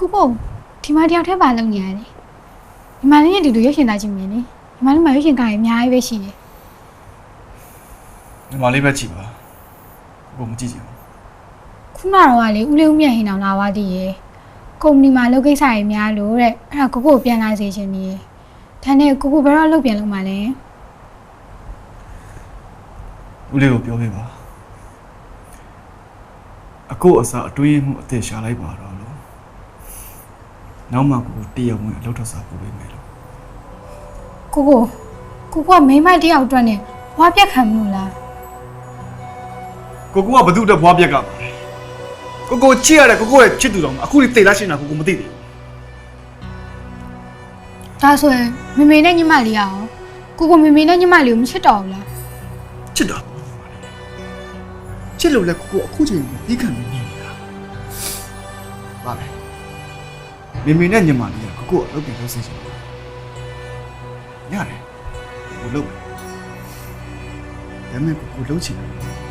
ကိုကိုဒီမှာတယောက်တည်းပါလုံနေရတယ်ဒီမှာလည်းဒီလိုရွှေရှင်သားချင်းမြင်နေဒီမှာလည်းမရွှေရှင်ကားရအများကြီးပဲရှိတယ်ညီမလေးပဲကြည့်ပါကိုမကြည့်ချင်ဘူးခုနကတော့ကလေဦးလေးဦးမြတ်ဟင်အောင်လာသွားသေးရဲ့ကုမ္ပဏီမှာလုပ်ကိစ္စတွေများလို့တဲ့အဲ့ဒါကိုကိုကိုပြန်လာစေချင်နေတယ်ဒါနဲ့ကိုကိုဘယ်တော့လုပ်ပြန်လုပ်မှာလဲဦးလေးကိုပြောပေးပါအကိုအစားအတွင်းမှုအသက်ရှာလိုက်ပါတော့လို့ နောက်မှကိုကိုတည့်ရဝင်အလုပ်ထပ်စားပို့ပေးမယ်လို့ကိုကိုကိုကိုကမိန်းမတယောက်အတွက်နဲ့ဘွားပြက်ခံမလို့လားကိုကိုကဘသူ့အတွက်ဘွားပြက်ကပါလဲကိုကိုချစ်ရတယ်ကိုကိုရဲ့ချစ်သူတော်မှာအခုဒီတိတ်လားရှင်းတာကိုကိုမသိသေးဘူးဒါဆိုရင်မေမေနဲ့ညီမလေးရအောင်ကိုကိုမေမေနဲ့ညီမလေးကိုမချစ်တော့ဘူးလားချစ်တာပေါ့ချစ်လို့လဲကိုကိုအခုချိန်ကိုပြီးခံနေနေတာပါလေ မိမိနဲ့ညီမလေးကကိုကိုအလုပ်ပြန်လုပ်စေချင်တယ်ရတယ်ကိုလုပ်မယ်ဒါပေမဲ့ကိုကိုလုပ်ချင်တယ်